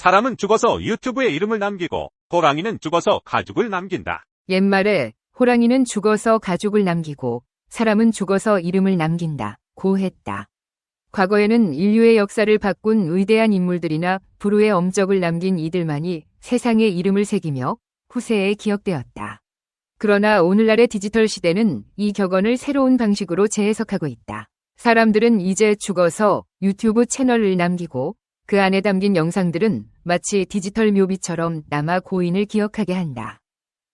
사람은 죽어서 유튜브에 이름을 남기고 호랑이는 죽어서 가죽을 남긴다. 옛말에 호랑이는 죽어서 가죽을 남기고 사람은 죽어서 이름을 남긴다. 고 했다. 과거에는 인류의 역사를 바꾼 위대한 인물들이나 불후의 엄적을 남긴 이들만이 세상에 이름을 새기며 후세에 기억되었다. 그러나 오늘날의 디지털 시대는 이 격언을 새로운 방식으로 재해석하고 있다. 사람들은 이제 죽어서 유튜브 채널을 남기고 그 안에 담긴 영상들은 마치 디지털 묘비처럼 남아 고인을 기억하게 한다.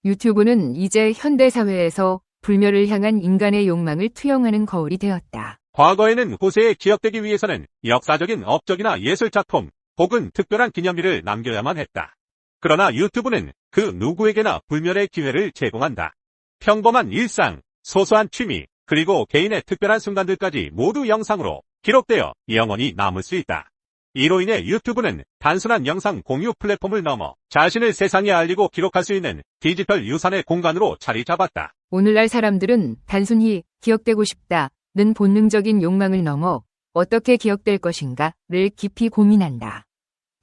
유튜브는 이제 현대사회에서 불멸을 향한 인간의 욕망을 투영하는 거울이 되었다. 과거에는 후세에 기억되기 위해서는 역사적인 업적이나 예술작품 혹은 특별한 기념일을 남겨야만 했다. 그러나 유튜브는 그 누구에게나 불멸의 기회를 제공한다. 평범한 일상, 소소한 취미, 그리고 개인의 특별한 순간들까지 모두 영상으로 기록되어 영원히 남을 수 있다. 이로 인해 유튜브는 단순한 영상 공유 플랫폼을 넘어 자신을 세상에 알리고 기록할 수 있는 디지털 유산의 공간으로 자리 잡았다. 오늘날 사람들은 단순히 기억되고 싶다는 본능적인 욕망을 넘어 어떻게 기억될 것인가를 깊이 고민한다.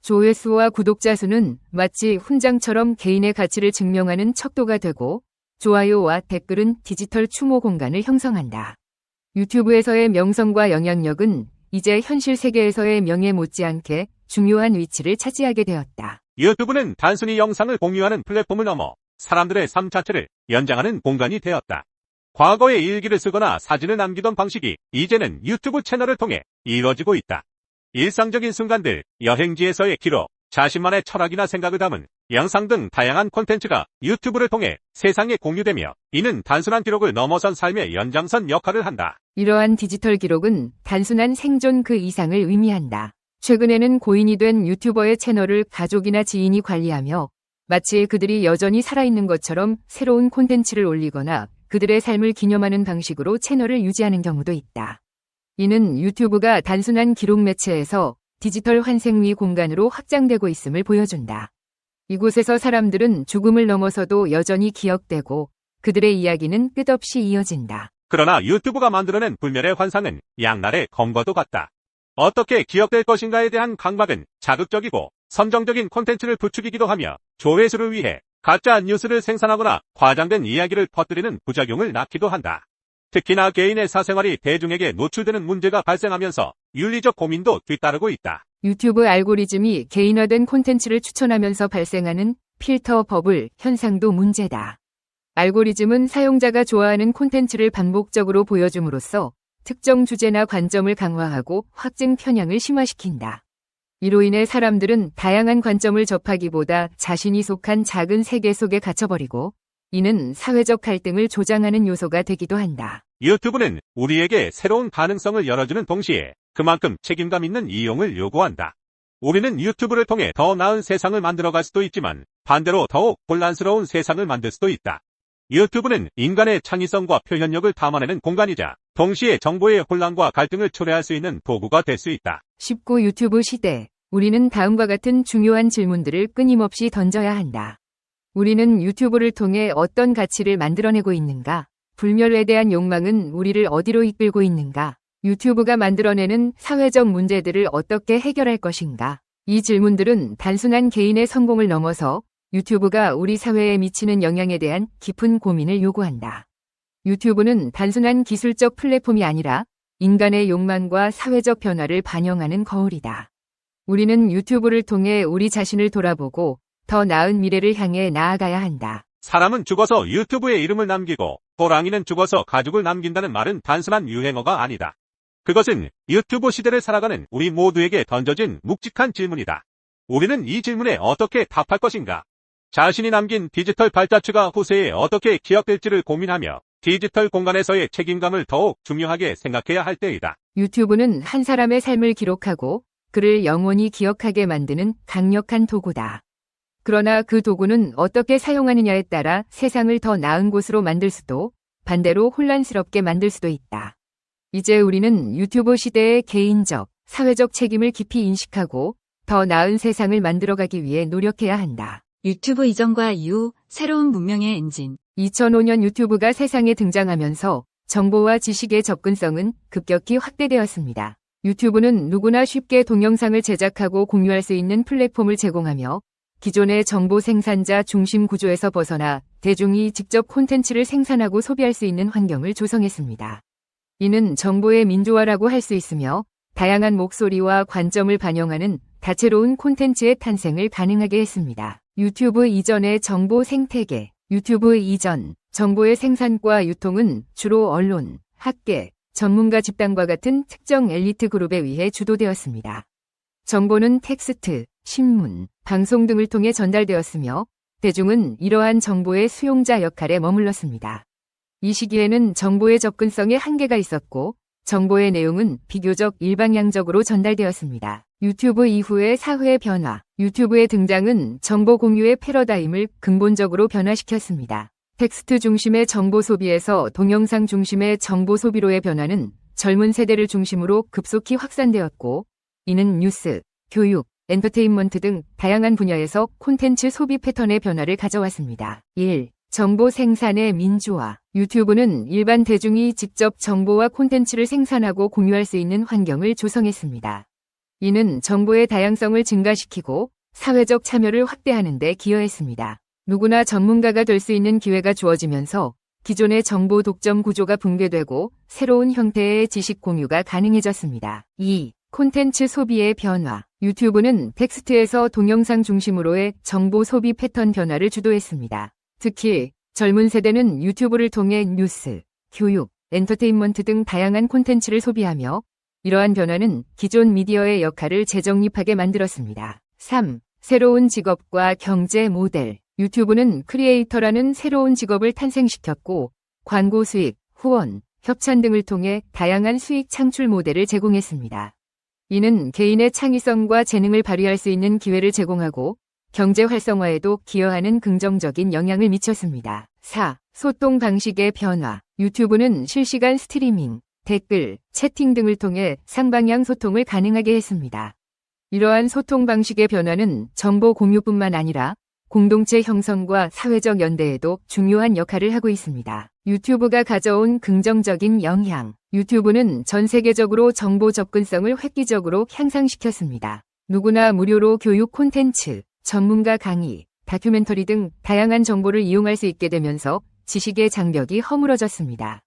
조회수와 구독자 수는 마치 훈장처럼 개인의 가치를 증명하는 척도가 되고 좋아요와 댓글은 디지털 추모 공간을 형성한다. 유튜브에서의 명성과 영향력은 이제 현실 세계에서의 명예 못지않게 중요한 위치를 차지하게 되었다. 유튜브는 단순히 영상을 공유하는 플랫폼을 넘어 사람들의 삶 자체를 연장하는 공간이 되었다. 과거에 일기를 쓰거나 사진을 남기던 방식이 이제는 유튜브 채널을 통해 이루어지고 있다. 일상적인 순간들, 여행지에서의 기록, 자신만의 철학이나 생각을 담은 영상 등 다양한 콘텐츠가 유튜브를 통해 세상에 공유되며 이는 단순한 기록을 넘어선 삶의 연장선 역할을 한다. 이러한 디지털 기록은 단순한 생존 그 이상을 의미한다. 최근에는 고인이 된 유튜버의 채널을 가족이나 지인이 관리하며 마치 그들이 여전히 살아있는 것처럼 새로운 콘텐츠를 올리거나 그들의 삶을 기념하는 방식으로 채널을 유지하는 경우도 있다. 이는 유튜브가 단순한 기록 매체에서 디지털 환생위 공간으로 확장되고 있음을 보여준다. 이곳에서 사람들은 죽음을 넘어서도 여전히 기억되고 그들의 이야기는 끝없이 이어진다. 그러나 유튜브가 만들어낸 불멸의 환상은 양날의 검과도 같다. 어떻게 기억될 것인가에 대한 강박은 자극적이고 선정적인 콘텐츠를 부추기기도 하며 조회수를 위해 가짜 뉴스를 생산하거나 과장된 이야기를 퍼뜨리는 부작용을 낳기도 한다. 특히나 개인의 사생활이 대중에게 노출되는 문제가 발생하면서 윤리적 고민도 뒤따르고 있다. 유튜브 알고리즘이 개인화된 콘텐츠를 추천하면서 발생하는 필터 버블 현상도 문제다. 알고리즘은 사용자가 좋아하는 콘텐츠를 반복적으로 보여줌으로써 특정 주제나 관점을 강화하고 확증 편향을 심화시킨다. 이로 인해 사람들은 다양한 관점을 접하기보다 자신이 속한 작은 세계 속에 갇혀버리고 이는 사회적 갈등을 조장하는 요소가 되기도 한다. 유튜브는 우리에게 새로운 가능성을 열어주는 동시에 그만큼 책임감 있는 이용을 요구한다. 우리는 유튜브를 통해 더 나은 세상을 만들어갈 수도 있지만 반대로 더욱 혼란스러운 세상을 만들 수도 있다. 유튜브는 인간의 창의성과 표현력을 담아내는 공간이자 동시에 정보의 혼란과 갈등을 초래할 수 있는 도구가 될 수 있다. 19 유튜브 시대, 우리는 다음과 같은 중요한 질문들을 끊임없이 던져야 한다. 우리는 유튜브를 통해 어떤 가치를 만들어내고 있는가? 불멸에 대한 욕망은 우리를 어디로 이끌고 있는가? 유튜브가 만들어내는 사회적 문제들을 어떻게 해결할 것인가? 이 질문들은 단순한 개인의 성공을 넘어서 유튜브가 우리 사회에 미치는 영향에 대한 깊은 고민을 요구한다. 유튜브는 단순한 기술적 플랫폼이 아니라 인간의 욕망과 사회적 변화를 반영하는 거울이다. 우리는 유튜브를 통해 우리 자신을 돌아보고 더 나은 미래를 향해 나아가야 한다. 사람은 죽어서 유튜브에 이름을 남기고 호랑이는 죽어서 가죽을 남긴다는 말은 단순한 유행어가 아니다. 그것은 유튜브 시대를 살아가는 우리 모두에게 던져진 묵직한 질문이다. 우리는 이 질문에 어떻게 답할 것인가? 자신이 남긴 디지털 발자취가 후세에 어떻게 기억될지를 고민하며 디지털 공간에서의 책임감을 더욱 중요하게 생각해야 할 때이다. 유튜브는 한 사람의 삶을 기록하고 그를 영원히 기억하게 만드는 강력한 도구다. 그러나 그 도구는 어떻게 사용하느냐에 따라 세상을 더 나은 곳으로 만들 수도 반대로 혼란스럽게 만들 수도 있다. 이제 우리는 유튜브 시대의 개인적, 사회적 책임을 깊이 인식하고 더 나은 세상을 만들어가기 위해 노력해야 한다. 유튜브 이전과 이후 새로운 문명의 엔진. 2005년 유튜브가 세상에 등장하면서 정보와 지식의 접근성은 급격히 확대되었습니다. 유튜브는 누구나 쉽게 동영상을 제작하고 공유할 수 있는 플랫폼을 제공하며 기존의 정보 생산자 중심 구조에서 벗어나 대중이 직접 콘텐츠를 생산하고 소비할 수 있는 환경을 조성했습니다. 이는 정보의 민주화라고 할 수 있으며 다양한 목소리와 관점을 반영하는 다채로운 콘텐츠의 탄생을 가능하게 했습니다. 유튜브 이전의 정보 생태계, 유튜브 이전, 정보의 생산과 유통은 주로 언론, 학계, 전문가 집단과 같은 특정 엘리트 그룹에 의해 주도되었습니다. 정보는 텍스트, 신문, 방송 등을 통해 전달되었으며 대중은 이러한 정보의 수용자 역할에 머물렀습니다. 이 시기에는 정보의 접근성에 한계가 있었고 정보의 내용은 비교적 일방향적으로 전달되었습니다. 유튜브 이후의 사회 변화, 유튜브의 등장은 정보 공유의 패러다임을 근본적으로 변화시켰습니다. 텍스트 중심의 정보 소비에서 동영상 중심의 정보 소비로의 변화는 젊은 세대를 중심으로 급속히 확산되었고, 이는 뉴스, 교육, 엔터테인먼트 등 다양한 분야에서 콘텐츠 소비 패턴의 변화를 가져왔습니다. 1. 정보 생산의 민주화. 유튜브는 일반 대중이 직접 정보와 콘텐츠를 생산하고 공유할 수 있는 환경을 조성했습니다. 이는 정보의 다양성을 증가시키고 사회적 참여를 확대하는 데 기여했습니다. 누구나 전문가가 될 수 있는 기회가 주어지면서 기존의 정보 독점 구조가 붕괴되고 새로운 형태의 지식 공유가 가능해졌습니다. 2. 콘텐츠 소비의 변화. 유튜브는 텍스트에서 동영상 중심으로의 정보 소비 패턴 변화를 주도했습니다. 특히 젊은 세대는 유튜브를 통해 뉴스, 교육, 엔터테인먼트 등 다양한 콘텐츠를 소비하며 이러한 변화는 기존 미디어의 역할을 재정립하게 만들었습니다. 3. 새로운 직업과 경제 모델. 유튜브는 크리에이터라는 새로운 직업을 탄생시켰고 광고 수익, 후원, 협찬 등을 통해 다양한 수익 창출 모델을 제공했습니다. 이는 개인의 창의성과 재능을 발휘할 수 있는 기회를 제공하고 경제 활성화에도 기여하는 긍정적인 영향을 미쳤습니다. 4. 소통 방식의 변화. 유튜브는 실시간 스트리밍, 댓글, 채팅 등을 통해 상방향 소통을 가능하게 했습니다. 이러한 소통 방식의 변화는 정보 공유뿐만 아니라 공동체 형성과 사회적 연대에도 중요한 역할을 하고 있습니다. 유튜브가 가져온 긍정적인 영향. 유튜브는 전 세계적으로 정보 접근성을 획기적으로 향상시켰습니다. 누구나 무료로 교육 콘텐츠, 전문가 강의, 다큐멘터리 등 다양한 정보를 이용할 수 있게 되면서 지식의 장벽이 허물어졌습니다.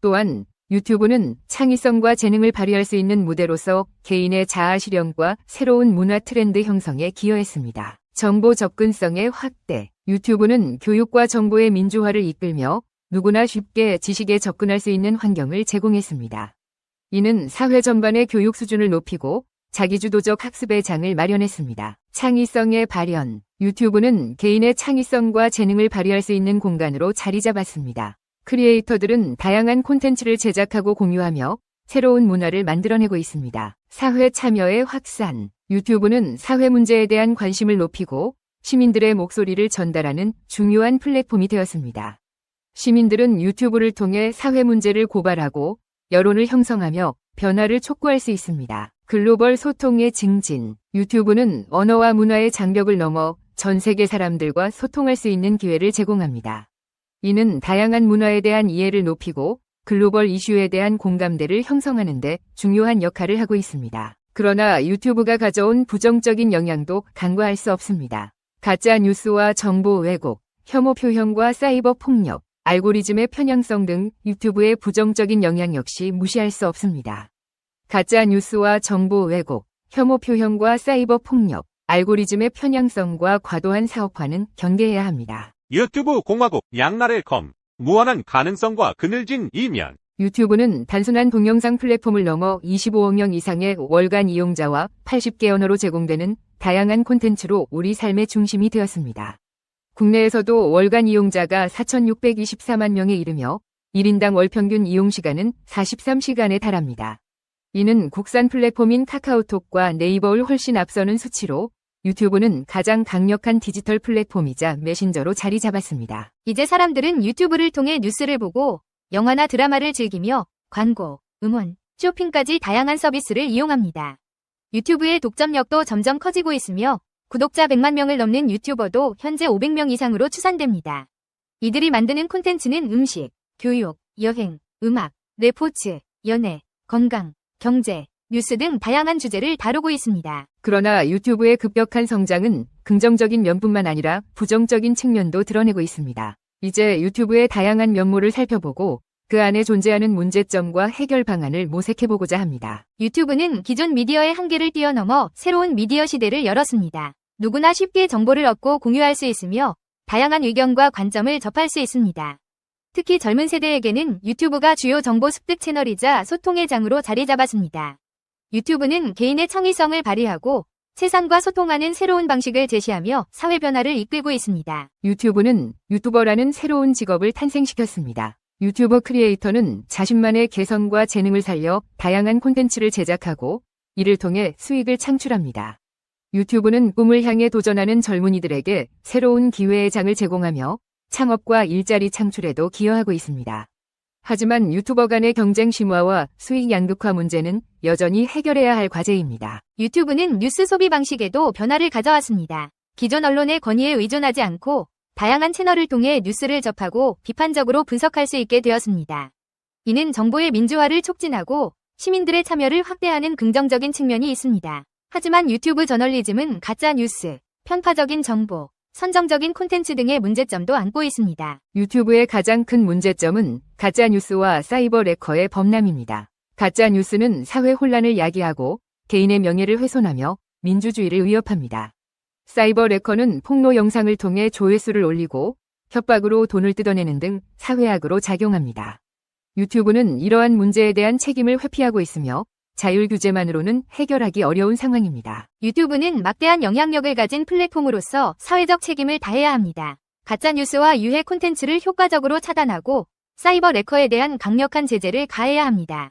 또한 유튜브는 창의성과 재능을 발휘할 수 있는 무대로서 개인의 자아 실현과 새로운 문화 트렌드 형성에 기여했습니다. 정보 접근성의 확대. 유튜브는 교육과 정보의 민주화를 이끌며 누구나 쉽게 지식에 접근할 수 있는 환경을 제공했습니다. 이는 사회 전반의 교육 수준을 높이고 자기주도적 학습의 장을 마련했습니다. 창의성의 발현. 유튜브는 개인의 창의성과 재능을 발휘할 수 있는 공간으로 자리 잡았습니다. 크리에이터들은 다양한 콘텐츠를 제작하고 공유하며 새로운 문화를 만들어내고 있습니다. 사회 참여의 확산. 유튜브는 사회 문제에 대한 관심을 높이고 시민들의 목소리를 전달하는 중요한 플랫폼이 되었습니다. 시민들은 유튜브를 통해 사회 문제를 고발하고 여론을 형성하며 변화를 촉구할 수 있습니다. 글로벌 소통의 증진. 유튜브는 언어와 문화의 장벽을 넘어 전 세계 사람들과 소통할 수 있는 기회를 제공합니다. 이는 다양한 문화에 대한 이해를 높이고 글로벌 이슈에 대한 공감대를 형성하는 데 중요한 역할을 하고 있습니다. 그러나 유튜브가 가져온 부정적인 영향도 간과할 수 없습니다. 가짜 뉴스와 정보 왜곡, 혐오 표현과 사이버 폭력, 알고리즘의 편향성 등 유튜브의 부정적인 영향 역시 무시할 수 없습니다. 가짜 뉴스와 정보 왜곡, 혐오 표현과 사이버 폭력, 알고리즘의 편향성과 과도한 사업화는 경계해야 합니다. 유튜브 공화국 양날의 검 무한한 가능성과 그늘진 이면 유튜브는 단순한 동영상 플랫폼을 넘어 25억 명 이상의 월간 이용자와 80개 언어로 제공되는 다양한 콘텐츠로 우리 삶의 중심이 되었습니다. 국내에서도 월간 이용자가 4,624만 명에 이르며 1인당 월 평균 이용 시간은 43시간에 달합니다. 이는 국산 플랫폼인 카카오톡과 네이버를 훨씬 앞서는 수치로 유튜브는 가장 강력한 디지털 플랫폼이자 메신저로 자리 잡았습니다. 이제 사람들은 유튜브를 통해 뉴스를 보고 영화나 드라마를 즐기며 광고, 음원, 쇼핑까지 다양한 서비스를 이용합니다. 유튜브의 독점력도 점점 커지고 있으며 구독자 100만 명을 넘는 유튜버도 현재 500명 이상으로 추산됩니다. 이들이 만드는 콘텐츠는 음식, 교육, 여행, 음악, 레포츠, 연애, 건강, 경제, 뉴스 등 다양한 주제를 다루고 있습니다. 그러나 유튜브의 급격한 성장은 긍정적인 면뿐만 아니라 부정적인 측면도 드러내고 있습니다. 이제 유튜브의 다양한 면모를 살펴보고 그 안에 존재하는 문제점과 해결 방안을 모색해보고자 합니다. 유튜브는 기존 미디어의 한계를 뛰어넘어 새로운 미디어 시대를 열었습니다. 누구나 쉽게 정보를 얻고 공유할 수 있으며 다양한 의견과 관점을 접할 수 있습니다. 특히 젊은 세대에게는 유튜브가 주요 정보 습득 채널이자 소통의 장으로 자리 잡았습니다. 유튜브는 개인의 창의성을 발휘하고 세상과 소통하는 새로운 방식을 제시하며 사회 변화를 이끌고 있습니다. 유튜브는 유튜버라는 새로운 직업을 탄생시켰습니다. 유튜버 크리에이터는 자신만의 개성과 재능을 살려 다양한 콘텐츠를 제작하고 이를 통해 수익을 창출합니다. 유튜브는 꿈을 향해 도전하는 젊은이들에게 새로운 기회의 장을 제공하며 창업과 일자리 창출에도 기여하고 있습니다. 하지만 유튜버 간의 경쟁 심화와 수익 양극화 문제는 여전히 해결해야 할 과제입니다. 유튜브는 뉴스 소비 방식에도 변화를 가져왔습니다. 기존 언론의 권위에 의존하지 않고 다양한 채널을 통해 뉴스를 접하고 비판적으로 분석할 수 있게 되었습니다. 이는 정보의 민주화를 촉진하고 시민들의 참여를 확대하는 긍정적인 측면이 있습니다. 하지만 유튜브 저널리즘은 가짜 뉴스, 편파적인 정보, 선정적인 콘텐츠 등의 문제점도 안고 있습니다. 유튜브의 가장 큰 문제점은 가짜 뉴스와 사이버 레커의 범람입니다. 가짜 뉴스는 사회 혼란을 야기하고 개인의 명예를 훼손하며 민주주의를 위협합니다. 사이버 레커는 폭로 영상을 통해 조회수를 올리고 협박으로 돈을 뜯어내는 등 사회악으로 작용합니다. 유튜브는 이러한 문제에 대한 책임을 회피하고 있으며 자율 규제만으로는 해결하기 어려운 상황입니다. 유튜브는 막대한 영향력을 가진 플랫폼으로서 사회적 책임을 다해야 합니다. 가짜뉴스와 유해 콘텐츠를 효과적으로 차단하고 사이버 레커에 대한 강력한 제재를 가해야 합니다.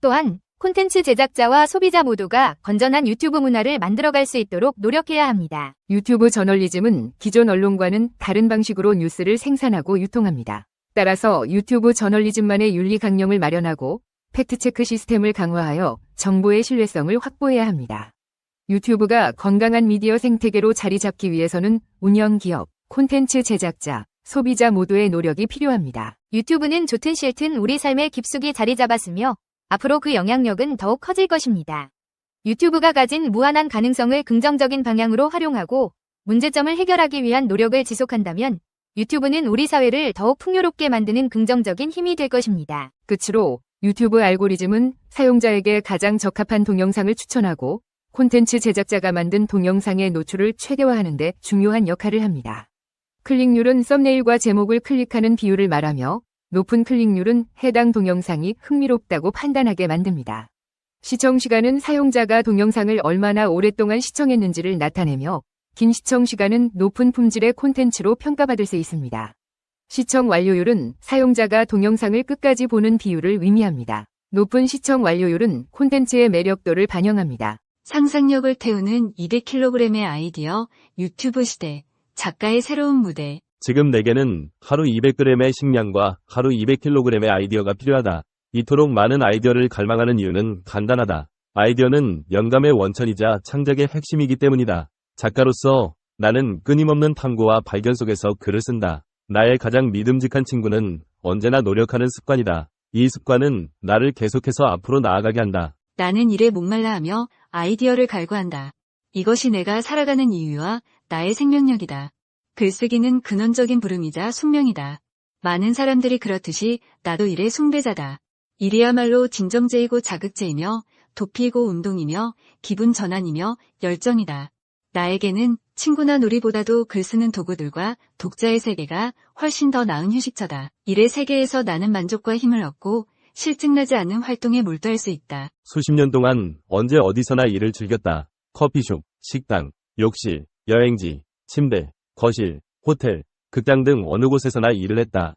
또한 콘텐츠 제작자와 소비자 모두가 건전한 유튜브 문화를 만들어갈 수 있도록 노력해야 합니다. 유튜브 저널리즘은 기존 언론과는 다른 방식으로 뉴스를 생산하고 유통합니다. 따라서 유튜브 저널리즘만의 윤리 강령을 마련하고 팩트체크 시스템을 강화하여 정보의 신뢰성을 확보해야 합니다. 유튜브가 건강한 미디어 생태계로 자리 잡기 위해서는 운영 기업, 콘텐츠 제작자, 소비자 모두의 노력이 필요합니다. 유튜브는 좋든 싫든 우리 삶에 깊숙이 자리 잡았으며 앞으로 그 영향력은 더욱 커질 것입니다. 유튜브가 가진 무한한 가능성을 긍정적인 방향으로 활용하고 문제점을 해결하기 위한 노력을 지속한다면 유튜브는 우리 사회를 더욱 풍요롭게 만드는 긍정적인 힘이 될 것입니다. 끝으로 유튜브 알고리즘은 사용자에게 가장 적합한 동영상을 추천하고 콘텐츠 제작자가 만든 동영상의 노출을 최대화하는 데 중요한 역할을 합니다. 클릭률은 썸네일과 제목을 클릭하는 비율을 말하며 높은 클릭률은 해당 동영상이 흥미롭다고 판단하게 만듭니다. 시청 시간은 사용자가 동영상을 얼마나 오랫동안 시청했는지를 나타내며 긴 시청 시간은 높은 품질의 콘텐츠로 평가받을 수 있습니다. 시청 완료율은 사용자가 동영상을 끝까지 보는 비율을 의미합니다. 높은 시청 완료율은 콘텐츠의 매력도를 반영합니다. 상상력을 태우는 200kg의 아이디어, 유튜브 시대, 작가의 새로운 무대. 지금 내게는 하루 200g의 식량과 하루 200kg의 아이디어가 필요하다. 이토록 많은 아이디어를 갈망하는 이유는 간단하다. 아이디어는 영감의 원천이자 창작의 핵심이기 때문이다. 작가로서 나는 끊임없는 탐구와 발견 속에서 글을 쓴다. 나의 가장 믿음직한 친구는 언제나 노력하는 습관이다. 이 습관은 나를 계속해서 앞으로 나아가게 한다. 나는 일에 목말라 하며 아이디어를 갈구한다. 이것이 내가 살아가는 이유와 나의 생명력이다. 글쓰기는 근원적인 부름이자 숙명이다. 많은 사람들이 그렇듯이 나도 일의 숭배자다. 일이야말로 진정제이고 자극제이며 도피이고 운동이며 기분 전환이며 열정이다. 나에게는 친구나 놀이보다도 글 쓰는 도구들과 독자의 세계가 훨씬 더 나은 휴식처다. 일의 세계에서 나는 만족과 힘을 얻고 실증나지 않는 활동에 몰두할 수 있다. 수십 년 동안 언제 어디서나 일을 즐겼다. 커피숍, 식당, 욕실, 여행지, 침대, 거실, 호텔, 극장 등 어느 곳에서나 일을 했다.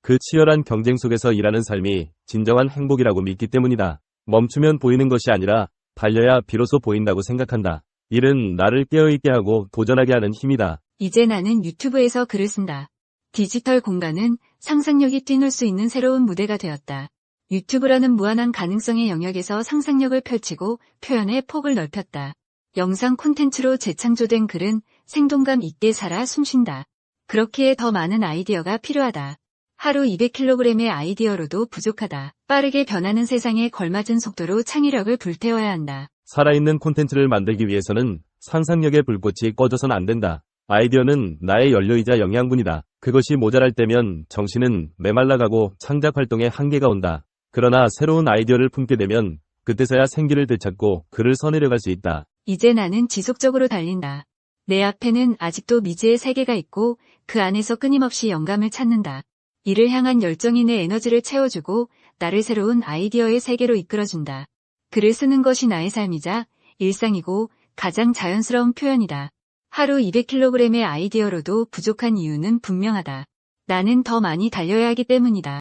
그 치열한 경쟁 속에서 일하는 삶이 진정한 행복이라고 믿기 때문이다. 멈추면 보이는 것이 아니라 달려야 비로소 보인다고 생각한다. 일은 나를 깨어있게 하고 도전하게 하는 힘이다. 이제 나는 유튜브에서 글을 쓴다. 디지털 공간은 상상력이 뛰놀 수 있는 새로운 무대가 되었다. 유튜브라는 무한한 가능성의 영역에서 상상력을 펼치고 표현의 폭을 넓혔다. 영상 콘텐츠로 재창조된 글은 생동감 있게 살아 숨쉰다. 그렇기에 더 많은 아이디어가 필요하다. 하루 200kg의 아이디어로도 부족하다. 빠르게 변하는 세상에 걸맞은 속도로 창의력을 불태워야 한다. 살아있는 콘텐츠를 만들기 위해서는 상상력의 불꽃이 꺼져선 안 된다. 아이디어는 나의 연료이자 영양분이다. 그것이 모자랄 때면 정신은 메말라가고 창작 활동에 한계가 온다. 그러나 새로운 아이디어를 품게 되면 그때서야 생기를 되찾고 글을 써내려갈 수 있다. 이제 나는 지속적으로 달린다. 내 앞에는 아직도 미지의 세계가 있고 그 안에서 끊임없이 영감을 찾는다. 이를 향한 열정이 내 에너지를 채워주고 나를 새로운 아이디어의 세계로 이끌어준다. 글을 쓰는 것이 나의 삶이자 일상이고 가장 자연스러운 표현이다. 하루 200kg의 아이디어로도 부족한 이유는 분명하다. 나는 더 많이 달려야 하기 때문이다.